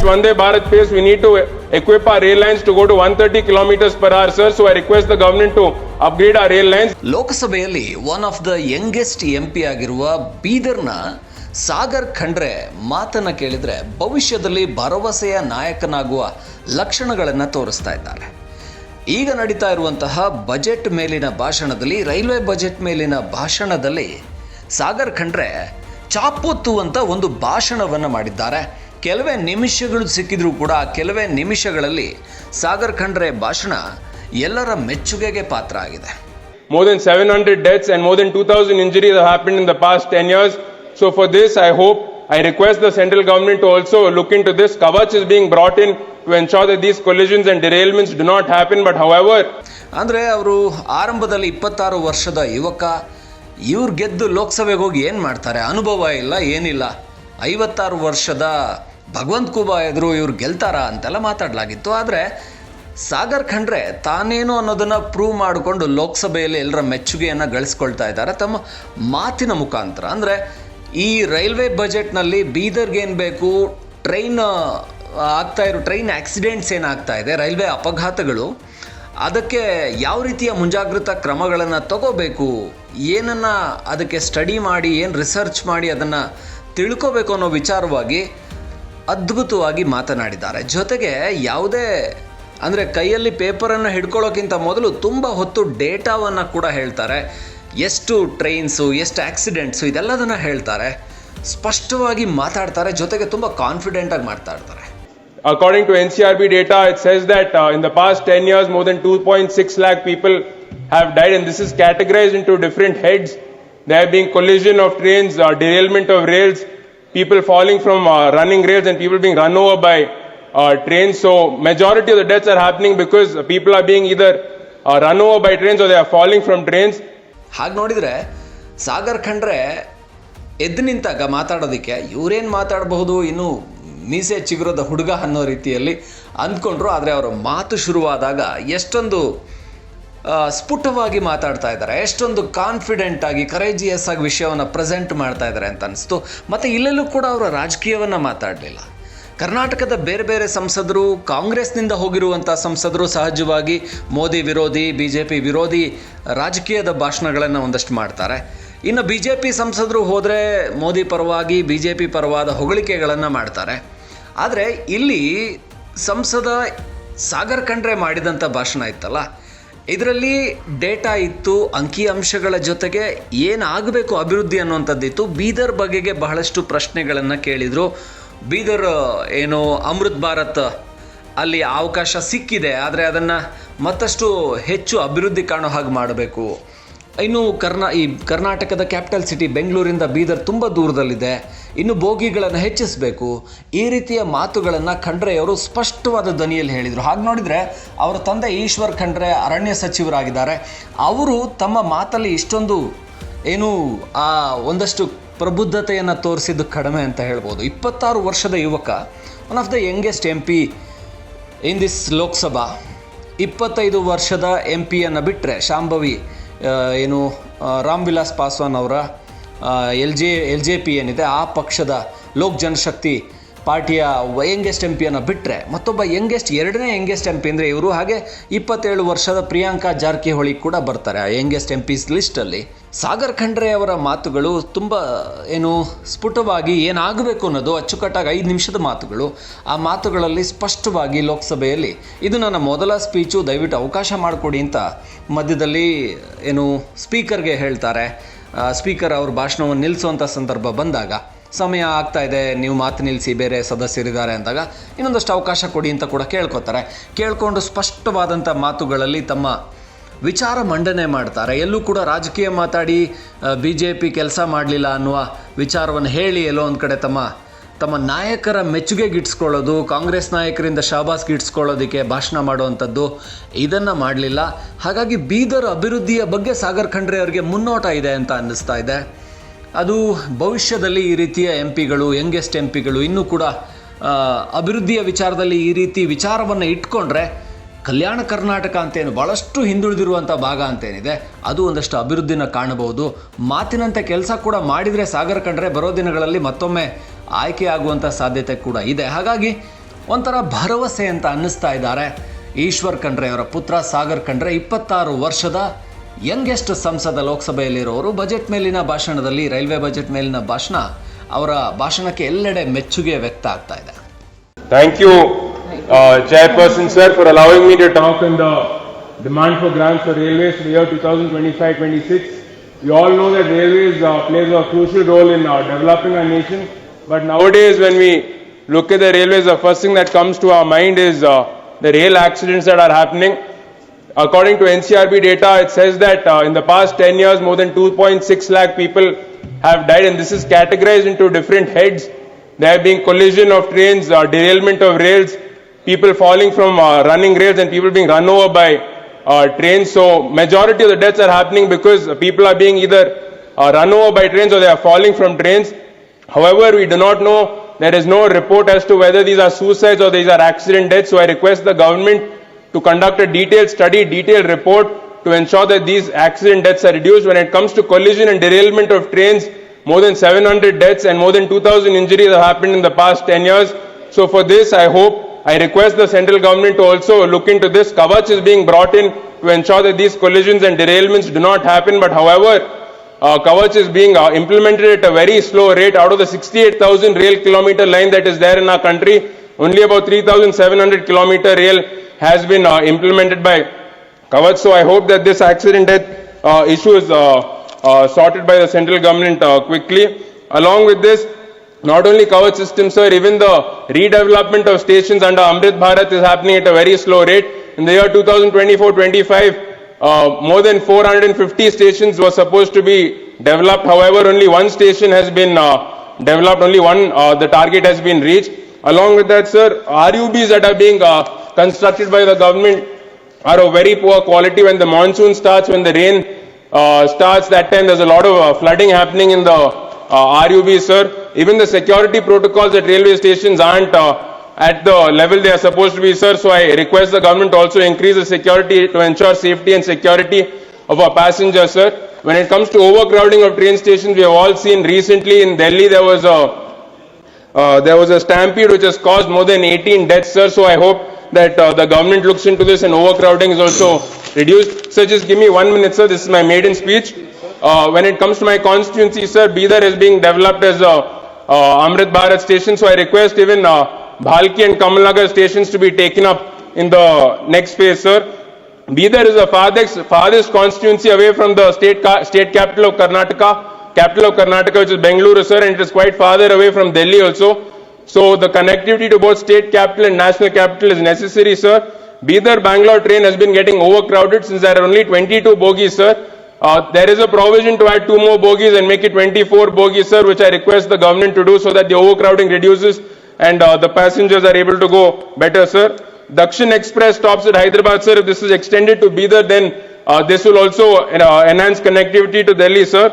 at Vande Bharat pace, we need to equip our rail lines to go to 130 kilometers per hour, sir. So I request the government to upgrade our rail lines. ಲೋಕಸಭೆಯಲ್ಲಿ one of the youngest M P ಆಗಿರುವ ಬೀದರ್ನ ಸಾಗರ್ ಖಂಡ್ರೆ ಮಾತನ್ನ ಕೇಳಿದ್ರೆ ಭವಿಷ್ಯದಲ್ಲಿ ಭರವಸೆಯ ನಾಯಕನಾಗುವ ಲಕ್ಷಣಗಳನ್ನು ತೋರಿಸ್ತಾ ಇದ್ದಾರೆ ಈಗ ನಡೀತಾ ಇರುವಂತಹ ಬಜೆಟ್ ಮೇಲಿನ ಭಾಷಣದಲ್ಲಿ ರೈಲ್ವೆ ಬಜೆಟ್ ಮೇಲಿನ ಭಾಷಣದಲ್ಲಿ ಸಾಗರ್ ಖಂಡ್ರೆ ಚಾಪೊತ್ತು ಅಂತ ಒಂದು ಭಾಷಣವನ್ನು ಮಾಡಿದ್ದಾರೆ ಕೆಲವೇ ನಿಮಿಷಗಳು ಸಿಕ್ಕಿದ್ರೂ ಕೂಡ ಕೆಲವೇ ನಿಮಿಷಗಳಲ್ಲಿ ಸಾಗರ್ ಖಂಡ್ರೆ ಭಾಷಣ ಎಲ್ಲರ ಮೆಚ್ಚುಗೆಗೆ ಪಾತ್ರ ಆಗಿದೆ. More than seven hundred deaths and more than two thousand injuries happen in the past ten years so for this I hope I request the central government to also look into this Kavach is being brought into ensure the these collisions and derailments do not happen but however ಅಂದ್ರೆ ಅಂದರೆ ಅವರು ಆರಂಭದಲ್ಲಿ ಇಪ್ಪತ್ತಾರು ವರ್ಷದ ಯುವಕ ಇವ್ರು ಗೆದ್ದು ಲೋಕಸಭೆಗೆ ಹೋಗಿ ಏನು ಮಾಡ್ತಾರೆ? ಅನುಭವ ಇಲ್ಲ ಏನಿಲ್ಲ. ಐವತ್ತಾರು ವರ್ಷದ ಭಗವಂತ್ ಕುಬಾ ಎದುರು ಇವ್ರು ಗೆಲ್ತಾರ ಅಂತೆಲ್ಲ ಮಾತಾಡಲಾಗಿತ್ತು. ಆದರೆ ಸಾಗರ್ ಖಂಡ್ರೆ ತಾನೇನು ಅನ್ನೋದನ್ನು ಪ್ರೂವ್ ಮಾಡಿಕೊಂಡು ಲೋಕಸಭೆಯಲ್ಲಿ ಎಲ್ಲರ ಮೆಚ್ಚುಗೆಯನ್ನು ಗಳಿಸ್ಕೊಳ್ತಾ ಇದ್ದಾರೆ. ತಮ್ಮ ಮಾತಿನ ಮುಖಾಂತರ ಅಂದರೆ ಈ ರೈಲ್ವೆ ಬಜೆಟ್ನಲ್ಲಿ ಬೀದರ್ಗೆ ಏನು ಬೇಕು, ಟ್ರೈನ್ ಆಗ್ತಾ ಇರೋ ಟ್ರೈನ್ ಆಕ್ಸಿಡೆಂಟ್ಸ್ ಏನಾಗ್ತಾ ಇದೆ, ರೈಲ್ವೆ ಅಪಘಾತಗಳು, ಅದಕ್ಕೆ ಯಾವ ರೀತಿಯ ಮುಂಜಾಗ್ರತಾ ಕ್ರಮಗಳನ್ನು ತಗೋಬೇಕು, ಏನನ್ನು ಅದಕ್ಕೆ ಸ್ಟಡಿ ಮಾಡಿ, ಏನು ರಿಸರ್ಚ್ ಮಾಡಿ ಅದನ್ನು ತಿಳ್ಕೋಬೇಕು ಅನ್ನೋ ವಿಚಾರವಾಗಿ ಅದ್ಭುತವಾಗಿ ಮಾತನಾಡಿದ್ದಾರೆ ಜೊತೆಗೆ ಯಾವುದೇ ಅಂದರೆ ಕೈಯಲ್ಲಿ ಪೇಪರನ್ನು ಹಿಡ್ಕೊಳ್ಳೋಕ್ಕಿಂತ ಮೊದಲು ತುಂಬ ಹೊತ್ತು ಡೇಟಾವನ್ನು ಕೂಡ ಹೇಳ್ತಾರೆ ಎಷ್ಟು ಟ್ರೈನ್ಸು ಎಷ್ಟು ಆಕ್ಸಿಡೆಂಟ್ಸು ಇದೆಲ್ಲದನ್ನು ಹೇಳ್ತಾರೆ ಸ್ಪಷ್ಟವಾಗಿ ಮಾತಾಡ್ತಾರೆ ಜೊತೆಗೆ ತುಂಬ ಕಾನ್ಫಿಡೆಂಟಾಗಿ ಮಾತಾಡ್ತಾರೆ according to NCRB data, it says that uh, in the past 10 years, more than 2.6 lakh people have died, and this is categorized into different heads. There being collision of trains, uh, derailment of rails, people falling from uh, running rails, and people being run over by uh, trains. So, majority of the deaths are happening because people are being either uh, run over by trains or they are falling from trains. ಹಾಗೆ ನೋಡಿದರೆ ಸಾಗರ್ ಖಂಡ್ರೆ ಎದ್ದು ನಿಂತಾಗ ಮಾತಾಡೋದಕ್ಕೆ ಇವರೇನು ಮಾತಾಡಬಹುದು ಇನ್ನು ಮೀಸೆ ಚಿಗುರದ ಹುಡುಗ ಅನ್ನೋ ರೀತಿಯಲ್ಲಿ ಅಂದ್ಕೊಂಡ್ರು ಆದರೆ ಅವರ ಮಾತು ಶುರುವಾದಾಗ ಎಷ್ಟೊಂದು ಸ್ಫುಟವಾಗಿ ಮಾತಾಡ್ತಾ ಇದ್ದಾರೆ. ಎಷ್ಟೊಂದು ಕಾನ್ಫಿಡೆಂಟ್ ಆಗಿ ಕರೇಜಿಯಸ್ ಆಗಿ ವಿಷಯವನ್ನು ಪ್ರೆಸೆಂಟ್ ಮಾಡ್ತಾ ಇದ್ದಾರೆ ಅಂತ ಅನಿಸ್ತು. ಮತ್ತು ಇಲ್ಲೆಲ್ಲೂ ಕೂಡ ಅವರ ರಾಜಕೀಯವನ್ನು ಮಾತಾಡಲಿಲ್ಲ. ಕರ್ನಾಟಕದ ಬೇರೆ ಬೇರೆ ಸಂಸದರು, ಕಾಂಗ್ರೆಸ್ನಿಂದ ಹೋಗಿರುವಂಥ ಸಂಸದರು ಸಹಜವಾಗಿ ಮೋದಿ ವಿರೋಧಿ ಬಿ ಜೆ ಪಿ ವಿರೋಧಿ ರಾಜಕೀಯದ ಭಾಷಣಗಳನ್ನು ಒಂದಷ್ಟು ಮಾಡ್ತಾರೆ. ಇನ್ನು ಬಿ ಜೆ ಪಿ ಸಂಸದರು ಹೋದರೆ ಮೋದಿ ಪರವಾಗಿ ಬಿ ಜೆ ಪಿ ಪರವಾದ ಹೊಗಳಿಕೆಗಳನ್ನು ಮಾಡ್ತಾರೆ. ಆದರೆ ಇಲ್ಲಿ ಸಂಸದ ಸಾಗರ್ ಖಂಡ್ರೆ ಮಾಡಿದಂಥ ಭಾಷಣ ಇತ್ತಲ್ಲ ಇದರಲ್ಲಿ ಡೇಟಾ ಇತ್ತು, ಅಂಕಿ ಅಂಶಗಳ ಜೊತೆಗೆ ಏನಾಗಬೇಕು ಅಭಿವೃದ್ಧಿ ಅನ್ನುವಂಥದ್ದಿತ್ತು ಬೀದರ್ ಬಗೆಗೆ ಬಹಳಷ್ಟು ಪ್ರಶ್ನೆಗಳನ್ನು ಕೇಳಿದರು. ಬೀದರ್ ಏನು, ಅಮೃತ್ ಭಾರತ್ ಅಲ್ಲಿ ಅವಕಾಶ ಸಿಕ್ಕಿದೆ, ಆದರೆ ಅದನ್ನು ಮತ್ತಷ್ಟು ಹೆಚ್ಚು ಅಭಿವೃದ್ಧಿ ಕಾಣೋ ಹಾಗೆ ಮಾಡಬೇಕು. ಇನ್ನು ಕರ್ನಾ, ಈ ಕರ್ನಾಟಕದ ಕ್ಯಾಪಿಟಲ್ ಸಿಟಿ ಬೆಂಗಳೂರಿಂದ ಬೀದರ್ ತುಂಬ ದೂರದಲ್ಲಿದೆ. ಇನ್ನು ಬೋಗಿಗಳನ್ನು ಹೆಚ್ಚಿಸಬೇಕು. ಈ ರೀತಿಯ ಮಾತುಗಳನ್ನು ಖಂಡ್ರೆಯವರು ಸ್ಪಷ್ಟವಾದ ದನಿಯಲ್ಲಿ ಹೇಳಿದರು. ಹಾಗೆ ನೋಡಿದರೆ ಅವರ ತಂದೆ ಈಶ್ವರ್ ಖಂಡ್ರೆ ಅರಣ್ಯ ಸಚಿವರಾಗಿದ್ದಾರೆ. ಅವರು ತಮ್ಮ ಮಾತಲ್ಲಿ ಇಷ್ಟೊಂದು ಏನು, ಆ, ಒಂದಷ್ಟು ಪ್ರಬುದ್ಧತೆಯನ್ನು ತೋರಿಸಿದ್ದು ಕಡಿಮೆ ಅಂತ ಹೇಳ್ಬೋದು. ಇಪ್ಪತ್ತಾರು ವರ್ಷದ ಯುವಕ one of the youngest M P in this Lok Sabha, ಇಪ್ಪತ್ತೈದು ವರ್ಷದ ಎಂ ಪಿಯನ್ನು ಬಿಟ್ಟರೆ ಶಾಂಭವಿ ಏನು ರಾಮ್ ವಿಲಾಸ್ ಪಾಸ್ವಾನ್ ಅವರ L J L J P ಏನಿದೆ, ಆ ಪಕ್ಷದ ಲೋಕ್ ಜನಶಕ್ತಿ ಪಾರ್ಟಿಯ ಯಂಗೆಸ್ಟ್ ಎಂ ಪಿಯನ್ನು ಬಿಟ್ಟರೆ ಮತ್ತೊಬ್ಬ ಯಂಗೆಸ್ಟ್ ಎರಡನೇ ಯಂಗೆಸ್ಟ್ ಎಂ ಪಿ ಅಂದರೆ ಇವರು, ಹಾಗೆ ಇಪ್ಪತ್ತೇಳು ವರ್ಷದ ಪ್ರಿಯಾಂಕಾ ಜಾರಕಿಹೊಳಿ ಕೂಡ ಬರ್ತಾರೆ ಆ ಯಂಗೆಸ್ಟ್ ಎಂ ಪಿಸ್ ಲಿಸ್ಟಲ್ಲಿ ಸಾಗರ್ ಖಂಡ್ರೆ ಅವರ ಮಾತುಗಳು ತುಂಬ ಏನು ಸ್ಫುಟವಾಗಿ ಏನಾಗಬೇಕು ಅನ್ನೋದು ಅಚ್ಚುಕಟ್ಟಾಗಿ ಐದು ನಿಮಿಷದ ಮಾತುಗಳು. ಆ ಮಾತುಗಳಲ್ಲಿ ಸ್ಪಷ್ಟವಾಗಿ ಲೋಕಸಭೆಯಲ್ಲಿ, ಇದು ನನ್ನ ಮೊದಲ ಸ್ಪೀಚು, ದಯವಿಟ್ಟು ಅವಕಾಶ ಮಾಡಿಕೊಡಿ ಅಂತ ಮಧ್ಯದಲ್ಲಿ ಏನು ಸ್ಪೀಕರ್ಗೆ ಹೇಳ್ತಾರೆ. ಸ್ಪೀಕರ್ ಅವ್ರ ಭಾಷಣವನ್ನು ನಿಲ್ಲಿಸುವಂಥ ಸಂದರ್ಭ ಬಂದಾಗ, ಸಮಯ ಆಗ್ತಾ ಇದೆ, ನೀವು ಮಾತು ನಿಲ್ಲಿಸಿ, ಬೇರೆ ಸದಸ್ಯರಿದ್ದಾರೆ ಅಂದಾಗ, ಇನ್ನೊಂದಷ್ಟು ಅವಕಾಶ ಕೊಡಿ ಅಂತ ಕೂಡ ಕೇಳ್ಕೊತಾರೆ. ಕೇಳಿಕೊಂಡು ಸ್ಪಷ್ಟವಾದಂಥ ಮಾತುಗಳಲ್ಲಿ ತಮ್ಮ ವಿಚಾರ ಮಂಡನೆ ಮಾಡ್ತಾರೆ. ಎಲ್ಲೂ ಕೂಡ ರಾಜಕೀಯ ಮಾತಾಡಿ ಬಿ ಜೆ ಪಿ ಕೆಲಸ ಮಾಡಲಿಲ್ಲ ಅನ್ನುವ ವಿಚಾರವನ್ನು ಹೇಳಿ ಎಲ್ಲೋ ಒಂದು ಕಡೆ ತಮ್ಮ ತಮ್ಮ ನಾಯಕರ ಮೆಚ್ಚುಗೆ ಗಿಟ್ಸ್ಕೊಳ್ಳೋದು ಕಾಂಗ್ರೆಸ್ ನಾಯಕರಿಂದ ಶಾಬಾಸ್ ಗಿಟ್ಸ್ಕೊಳ್ಳೋದಕ್ಕೆ ಭಾಷಣ ಮಾಡುವಂಥದ್ದು ಇದನ್ನು ಮಾಡಲಿಲ್ಲ. ಹಾಗಾಗಿ ಬೀದರ್ ಅಭಿವೃದ್ಧಿಯ ಬಗ್ಗೆ ಸಾಗರ್ ಖಂಡ್ರೆ ಅವರಿಗೆ ಮುನ್ನೋಟ ಇದೆ ಅಂತ ಅನ್ನಿಸ್ತಾ ಇದೆ. ಅದು ಭವಿಷ್ಯದಲ್ಲಿ ಈ ರೀತಿಯ ಎಂ ಪಿಗಳು ಯಂಗೆಸ್ಟ್ ಎಂ ಪಿಗಳು ಇನ್ನೂ ಕೂಡ ಅಭಿವೃದ್ಧಿಯ ವಿಚಾರದಲ್ಲಿ ಈ ರೀತಿ ವಿಚಾರವನ್ನು ಇಟ್ಕೊಂಡ್ರೆ ಕಲ್ಯಾಣ ಕರ್ನಾಟಕ ಅಂತೇನು ಭಾಳಷ್ಟು ಹಿಂದುಳಿದಿರುವಂಥ ಭಾಗ ಅಂತೇನಿದೆ ಅದು ಒಂದಷ್ಟು ಅಭಿವೃದ್ಧಿನ ಕಾಣಬಹುದು. ಮಾತಿನಂತೆ ಕೆಲಸ ಕೂಡ ಮಾಡಿದರೆ ಸಾಗರ ಕಂಡ್ರೆ ಬರೋ ದಿನಗಳಲ್ಲಿ ಮತ್ತೊಮ್ಮೆ ಆಯ್ಕೆ ಆಗುವಂಥ ಸಾಧ್ಯತೆ ಕೂಡ ಇದೆ. ಹಾಗಾಗಿ ಒಂಥರ ಭರವಸೆ ಅಂತ ಅನ್ನಿಸ್ತಾ ಇದ್ದಾರೆ ಈಶ್ವರ್ ಖಂಡ್ರೆ ಅವರ ಪುತ್ರ ಸಾಗರ್ ಖಂಡ್ರೆ. ಇಪ್ಪತ್ತಾರು ವರ್ಷದ ಯಂಗೆಸ್ಟ್ ಸಂಸದ ಲೋಕಸಭೆಯಲ್ಲಿರೋರು ಬಜೆಟ್ ಮೇಲಿನ ಭಾಷಣದಲ್ಲಿ ರೈಲ್ವೆ ಬಜೆಟ್ ಮೇಲಿನ ಭಾಷಣ ಅವರ ಭಾಷಣಕ್ಕೆ ಎಲ್ಲೆಡೆ ಮೆಚ್ಚುಗೆ ವ್ಯಕ್ತ ಆಗ್ತಾ ಇದೆ. Thank you, uh, Chairperson, sir, for allowing me to talk on the demand for grants for railways for the year 2025-26. We all know that railways uh, plays a crucial role in uh, developing our nation. But nowadays, when we look at the railways, the first thing that comes to our mind is uh, the rail accidents that are happening. According to NCRB data, it says that uh, in the past 10 years, more than 2.6 lakh people have died, and this is categorized into different heads. There being collision of trains, uh, derailment of rails, people falling from uh, running rails, and people being run over by uh, trains. So, majority of the deaths are happening because people are being either uh, run over by trains or they are falling from trains. However, we do not know, there is no report as to whether these are suicides or these are accident deaths. So I request the government to conduct a detailed study, detailed report to ensure that these accident deaths are reduced. When it comes to collision and derailment of trains, more than 700 deaths and more than 2,000 injuries have happened in the past 10 years. So for this, I hope, I request the central government to also look into this. Kavach is being brought in to ensure that these collisions and derailments do not happen. But however, uh, Kavach is being uh, implemented at a very slow rate. Out of the 68,000 rail kilometer line that is there in our country, only about 3,700 kilometer rail has been uh, implemented by Kavach. So I hope that this accident death uh, issue is uh, uh, sorted by the central government uh, quickly. Along with this, not only Kavach system, sir, even the redevelopment of stations under Amrit Bharat is happening at a very slow rate. In the year 2024-25, uh, more than 450 stations were supposed to be developed. However, only one station has been uh, developed. Only one, uh, the target has been reached. Along with that, sir, RUBs that are being uh, constructed by the government are of very poor quality. When the monsoon starts, when the rain uh, starts, that time there's a lot of uh, flooding happening in the uh, RUBs, sir. Even the security protocols at railway stations aren't uh, at the level they are supposed to be, sir. So I request the government also increase the security to ensure safety and security of our passengers, sir. When it comes to overcrowding of train stations, we have all seen recently in Delhi there was a uh, there was a stampede which has caused more than 18 deaths, sir. So I hope that uh, the government looks into this and overcrowding is also reduced. Sir, just give me one minute, sir. This is my maiden speech. Uh, when it comes to my constituency, sir, Bidar is being developed as a uh, Amrit Bharat station. So I request even uh, Bhalki and Kamalnagar stations to be taken up in the next phase, sir. Bidar is the farthest, farthest constituency away from the state, state capital of Karnataka capital of Karnataka, which is Bengaluru, sir, and it is quite farther away from Delhi also. So the connectivity to both state capital and national capital is necessary, sir. Bidar Bangalore train has been getting overcrowded since there are only 22 bogies, sir. Uh, there is a provision to add two more bogies and make it 24 bogies, sir, which I request the government to do so that the overcrowding reduces and uh, the passengers are able to go better, sir. Dakshin Express stops at Hyderabad, sir. If this is extended to Bidar, then uh, this will also uh, enhance connectivity to Delhi, sir.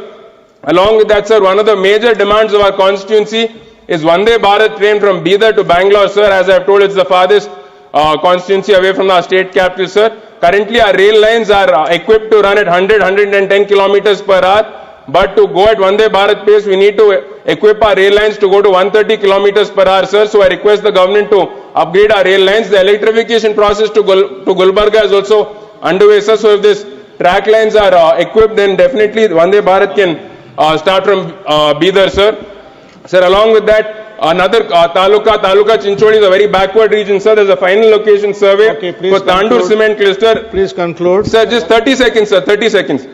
Along with that, sir, one of the major demands of our constituency is Vande Bharat train from Bidar to Bangalore, sir. As I have told, it's the farthest uh, constituency away from our state capital, sir. Currently, our rail lines are uh, equipped to run at 100, 110 kilometers per hour. But to go at Vande Bharat pace, we need to equip our rail lines to go to 130 kilometers per hour, sir. So I request the government to upgrade our rail lines. The electrification process to, Gul- to Gulbarga is also underway, sir. So if this track lines are uh, equipped, then definitely Vande Bharat can uh, start from uh, Bidar, sir. Sir, along with that, another uh, taluka, taluka Chinchodi is a very backward region, sir. There's a final location survey Okay, please for Tandur cement cluster. Please conclude. Sir, just 30 seconds, sir, 30 seconds.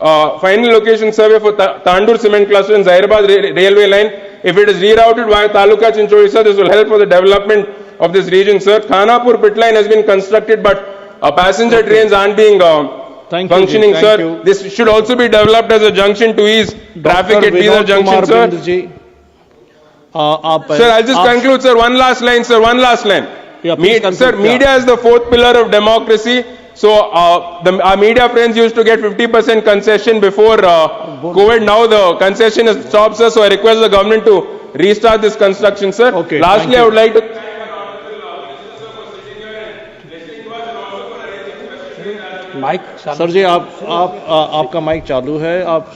Uh, final location survey for Ta- Tandur cement cluster in Zairabad ra- railway line. If it is rerouted via Taluka Chinchodi, sir, this will help for the development of this region, sir. Khanapur pit line has been constructed, but uh, passenger trains aren't being uh, Thank you, ji. functioning, Thank sir. you. This should also be developed as a junction to ease traffic at Dr. Bidar Vinod junction, Kumar sir. Bind जी आ, आप Sir, I'll just आप- conclude, sir. One last line, sir. One last line. Yeah, please Me- conclude, sir, yeah. media is the fourth pillar of democracy. So, uh, the, our media friends used to get 50% concession before uh, COVID. Now the concession has stopped, sir. So I request the government to restart this construction, sir. Okay, Lastly, thank I you. would like to. Sir ji आप आप आ, आपका mic चालू है आप